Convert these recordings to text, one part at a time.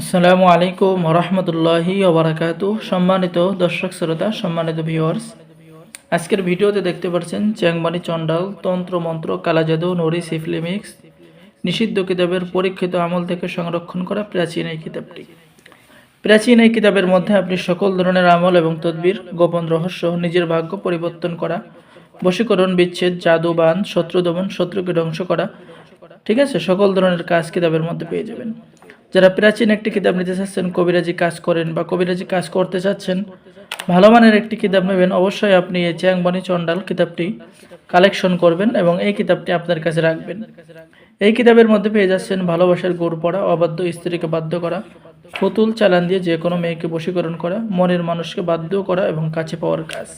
আসসালামু আলাইকুম রহমতুল্লাহি ওবরাকাতু সম্মানিত দর্শক শ্রোতা, সম্মানিত ভিউয়ার্স আজকের ভিডিওতে দেখতে পাচ্ছেন চ্যাংমানি চন্ডাল তন্ত্র মন্ত্র কালাজাদু নরি সিফলিমিক্স নিষিদ্ধ কিতাবের পরীক্ষিত আমল থেকে সংরক্ষণ করা প্রাচীন এই কিতাবটি। প্রাচীন এই কিতাবের মধ্যে আপনি সকল ধরনের আমল এবং তদবির, গোপন রহস্য, নিজের ভাগ্য পরিবর্তন করা, বশীকরণ, বিচ্ছেদ, জাদু, বান, শত্রু দমন, শত্রুকে ধ্বংস করা, ঠিক আছে? সকল ধরনের কাজ কিতাবের মধ্যে পেয়ে যাবেন। যারা প্রাচীন একটি কিতাব নিতে চাচ্ছেন, কবিরাজি কাজ করেন বা কবিরাজি কাজ করতে চাচ্ছেন, ভালো মানের একটি কিতাব নেবেন, অবশ্যই আপনি এই চ্যাংবনি চন্ডাল কিতাবটি কালেকশন করবেন এবং এই কিতাবটি আপনার কাছে রাখবেন। এই কিতাবের মধ্যে পেয়ে যাচ্ছেন ভালোবাসার গুড় পড়া, অবাধ্য স্ত্রীকে বাধ্য করা, পুতুল চালান দিয়ে যে কোনো মেয়েকে বশীকরণ করা, মনের মানুষকে বাধ্য করা এবং কাছে পাওয়ার কাজ।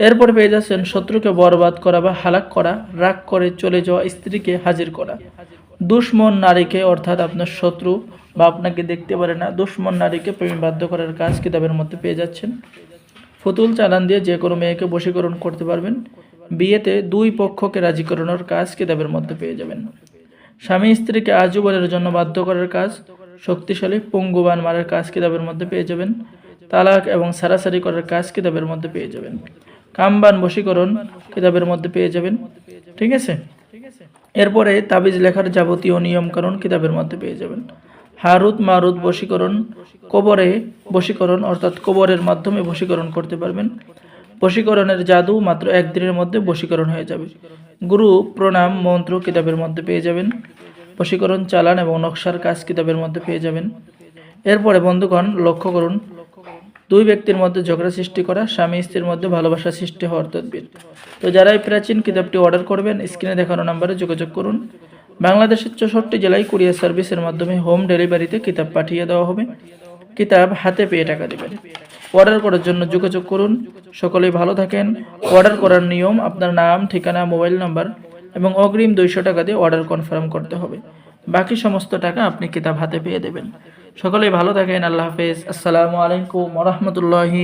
এরপর পেয়ে যাচ্ছেন শত্রুকে বরবাদ করা বা হালাক করা, রাগ করে চলে যাওয়া স্ত্রীকে হাজির করা। দুশ্মন নারীকে, অর্থাৎ আপনার শত্রু বা আপনাকে দেখতে পারে না, দুশ্মন নারীকে প্রেমে বাধ্য করার কাজ কিতাবের মধ্যে পেয়ে যাচ্ছেন। ফুতুল চালান দিয়ে যে কোনো মেয়েকে বশীকরণ করতে পারবেন। বিয়েতে দুই পক্ষকে রাজি করানোর কাজ কিতাবের মধ্যে পেয়ে যাবেন। স্বামী স্ত্রীকে আজীবনের জন্য বাধ্য করার কাজ, শক্তিশালী, পঙ্গুবান মারার কাজ কিতাবের মধ্যে পেয়ে যাবেন। তালাক এবং সারাসারি করার কাজ কিতাবের মধ্যে পেয়ে যাবেন। কামবান বশীকরণ কিতাবের মধ্যে পেয়ে যাবেন। ঠিক আছে? এরপরে তাবিজ লেখার যাবতীয় নিয়মকানুন কিতাবের মধ্যে পেয়ে যাবেন। হারুত মারুত বশীকরণ, কবরে বশীকরণ অর্থাৎ কবরের মাধ্যমে বশীকরণ করতে পারবেন। বশীকরণের জাদু মাত্র একদিনের মধ্যে বশীকরণ হয়ে যাবে। গুরু, প্রণাম, মন্ত্র কিতাবের মধ্যে পেয়ে যাবেন। বশীকরণ, চালান এবং নকশার কাজ কিতাবের মধ্যে পেয়ে যাবেন। এরপরে বন্ধুগণ, লক্ষ্য করুন দুই ব্যক্তির মধ্যে ঝগড়া সৃষ্টি করা, স্বামী স্ত্রীর মধ্যে ভালোবাসা সৃষ্টি হওয়ার তদবির। তো যারা এই প্রাচীন কিতাবটি অর্ডার করবেন, স্ক্রিনে দেখানো নাম্বারে যোগাযোগ করুন। বাংলাদেশের চৌষট্টি জেলায় কুরিয়ার সার্ভিসের মাধ্যমে হোম ডেলিভারিতে কিতাব পাঠিয়ে দেওয়া হবে। কিতাব হাতে পেয়ে টাকা দেবেন। অর্ডার করার জন্য যোগাযোগ করুন। সকলেই ভালো থাকেন। অর্ডার করার নিয়ম, আপনার নাম, ঠিকানা, মোবাইল নাম্বার এবং অগ্রিম দুইশো টাকা দিয়ে অর্ডার কনফার্ম করতে হবে। বাকি সমস্ত টাকা আপনি কিতাব হাতে পেয়ে দেবেন। সকলেই ভালো থাকেন আল্লাহ হাফেজ। আসসালামু আলাইকুম রহমতুল্লাহি